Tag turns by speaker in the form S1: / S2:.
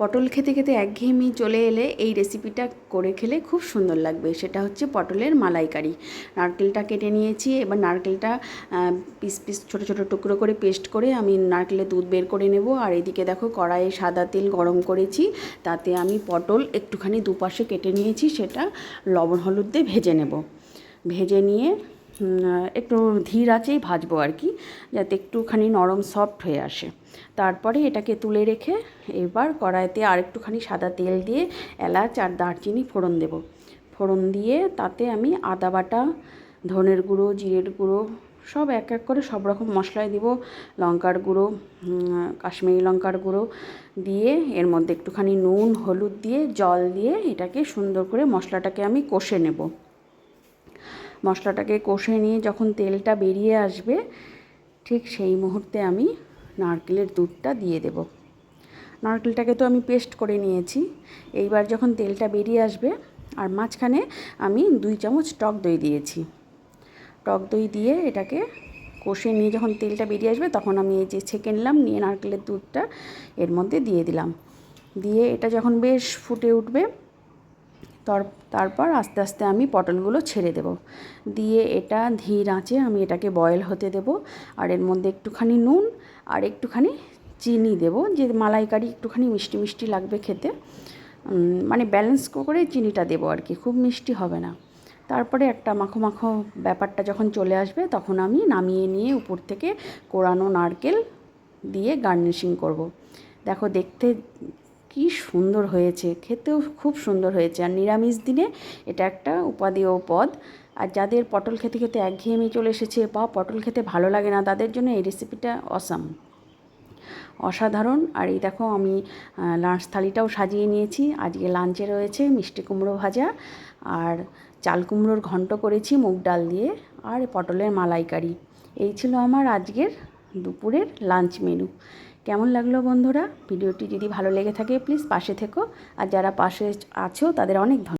S1: পটল খেতে খেতে একঘেয়েমি চলে এলে এই রেসিপিটা করে খেলে খুব সুন্দর লাগবে। সেটা হচ্ছে পটলের মালাইকারি। নারকেলটা কেটে নিয়েছি, এবার নারকেলটা পিস পিস ছোটো ছোটো টুকরো করে পেস্ট করে আমি নারকেলের দুধ বের করে নেব। আর এদিকে দেখো কড়াইয়ে সাদা তেল গরম করেছি, তাতে আমি পটল একটুখানি দুপাশে কেটে নিয়েছি, সেটা লবণ হলুদ দিয়ে ভেজে নেব। ভেজে নিয়ে একটু ধীর আছেই ভাজবো আর কি, যাতে একটুখানি নরম সফট হয়ে আসে। তারপরে এটাকে তুলে রেখে এবার কড়াইতে আর একটুখানি সাদা তেল দিয়ে এলাচ আর দারচিনি ফোড়ন দেব। ফোড়ন দিয়ে তাতে আমি আদা বাটা, ধনের গুঁড়ো, জিরের গুঁড়ো, সব এক এক করে সব রকম মশলাই দিব। লঙ্কার গুঁড়ো কাশ্মীরি লঙ্কার গুঁড়ো দিয়ে এর মধ্যে একটুখানি নুন, হলুদ দিয়ে জল দিয়ে এটাকে সুন্দর করে মশলাটাকে আমি কষে নেব। মশলাটাকে কষে নিয়ে যখন তেলটা বেরিয়ে আসবে, ঠিক সেই মুহূর্তে আমি নারকেলের দুধটা দিয়ে দেব। নারকেলটাকে তো আমি পেস্ট করে নিয়েছি। এইবার যখন তেলটা বেরিয়ে আসবে, আর মাঝখানে আমি দুই চামচ টক দই দিয়েছি। টক দই দিয়ে এটাকে কষে নিয়ে যখন তেলটা বেরিয়ে আসবে, তখন আমি এই যে ছেঁকে নিলাম, নিয়ে নারকেলের দুধটা এর মধ্যে দিয়ে দিলাম। দিয়ে এটা যখন বেশ ফুটে উঠবে তারপর আস্তে আস্তে আমি পটলগুলো ছেড়ে দেব। দিয়ে এটা ধীর আঁচে আমি এটাকে বয়েল হতে দেব। আর এর মধ্যে একটুখানি নুন আর একটুখানি চিনি দেব। যে মালাইকারি একটুখানি মিষ্টি মিষ্টি লাগবে খেতে মানে ব্যালেন্স করে চিনিটা দেবো আর কি, খুব মিষ্টি হবে না। তারপরে একটা মাখো মাখো ব্যাপারটা যখন চলে আসবে, তখন আমি নামিয়ে নিয়ে উপর থেকে কোরানো নারকেল দিয়ে গার্নিশিং করব। দেখো, দেখতে কি সুন্দর হয়েছে, খেতেও খুব সুন্দর হয়েছে। আর নিরামিষ দিনে এটা একটা উপাদেয় পদ। আর যাদের পটল খেতে খেতে একঘেয়েমি চলে এসেছে বা পটল খেতে ভালো লাগে না, তাদের জন্য এই রেসিপিটা অসাম অসাধারণ। আর এই দেখো আমি লাঞ্চ থালিটাও সাজিয়ে নিয়েছি। আজকে লাঞ্চে রয়েছে মিষ্টি কুমড়ো ভাজা আর চাল কুমড়োর ঘন্ট করেছি মুগ ডাল দিয়ে আর পটলের মালাইকারি। এই ছিল আমার আজকের দুপুরের লাঞ্চ মেনু কেমন লাগল বন্ধুরা? ভিডিওটি যদি ভালো লেগে থাকে প্লিজ পাশে থেকো। আর যারা পাশে আছো, তাদের অনেক ধন্যবাদ।